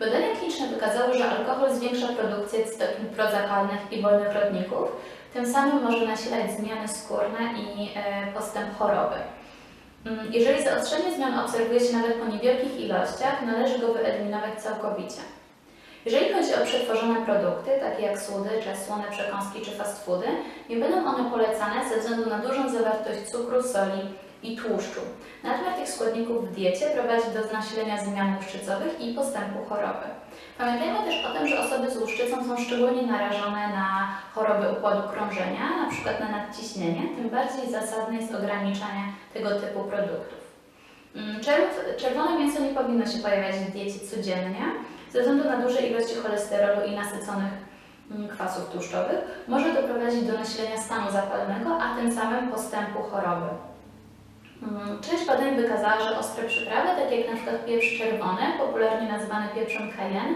Badania kliniczne wykazały, że alkohol zwiększa produkcję cytokin prozapalnych i wolnych rodników, tym samym może nasilać zmiany skórne i e, postęp choroby. Mm, Jeżeli zaostrzenie zmian obserwuje się nawet po niewielkich ilościach, należy go wyeliminować całkowicie. Jeżeli chodzi o przetworzone produkty, takie jak słodycze, słone przekąski czy fast foody, nie będą one polecane ze względu na dużą zawartość cukru, soli i tłuszczu. Nadmiar tych składników w diecie prowadzi do nasilenia zmian łuszczycowych i postępu choroby. Pamiętajmy też o tym, że osoby z łuszczycą są szczególnie narażone na choroby układu krążenia, np. na nadciśnienie, tym bardziej zasadne jest ograniczanie tego typu produktów. Mm, czerw- Czerwone mięso nie powinno się pojawiać w diecie codziennie, ze względu na duże ilości cholesterolu i nasyconych mm, kwasów tłuszczowych może doprowadzić do nasilenia stanu zapalnego, a tym samym postępu choroby. Mm, Część badań wykazała, że ostre przyprawy, takie jak na przykład pieprz czerwony, popularnie nazywany pieprzem cayenne,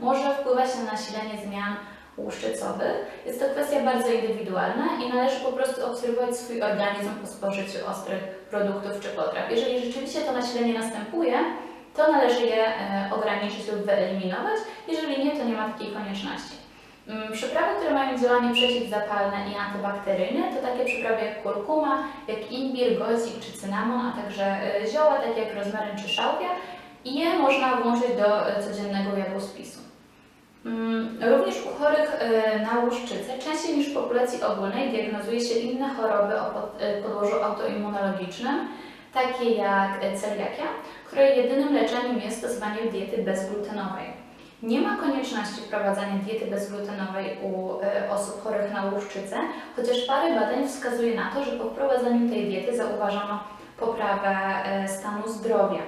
może wpływać na nasilenie zmian łuszczycowych. Jest to kwestia bardzo indywidualna i należy po prostu obserwować swój organizm po spożyciu ostrych produktów czy potraw. Jeżeli rzeczywiście to nasilenie następuje, to należy je e, ograniczyć lub wyeliminować. Jeżeli nie, to nie ma takiej konieczności. Mm, Przyprawy, które mają działanie przeciwzapalne i antybakteryjne, to takie przyprawy jak kurkuma, jak imbir, gozik czy cynamon, a także e, zioła takie jak rozmaryn czy szałwia i je można włączyć do e, codziennego jadłospisu. Mm, Również u chorych e, na łuszczycę częściej niż w populacji ogólnej diagnozuje się inne choroby o pod- podłożu autoimmunologicznym, takie jak celiakia, której jedynym leczeniem jest stosowanie diety bezglutenowej. Nie ma konieczności wprowadzania diety bezglutenowej u e, osób chorych na łuszczycę, chociaż parę badań wskazuje na to, że po wprowadzeniu tej diety zauważono poprawę e, stanu zdrowia.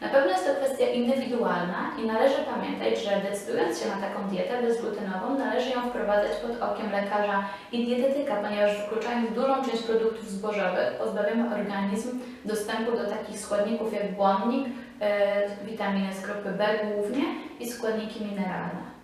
Na pewno jest to kwestia indywidualna i należy pamiętać, że decydując się na taką dietę bezglutenową, należy ją wprowadzać pod okiem lekarza i dietetyka, ponieważ wykluczając dużą część produktów zbożowych, pozbawiamy organizm dostępu do takich składników jak błonnik, e, witaminy z grupy B głównie i składniki mineralne.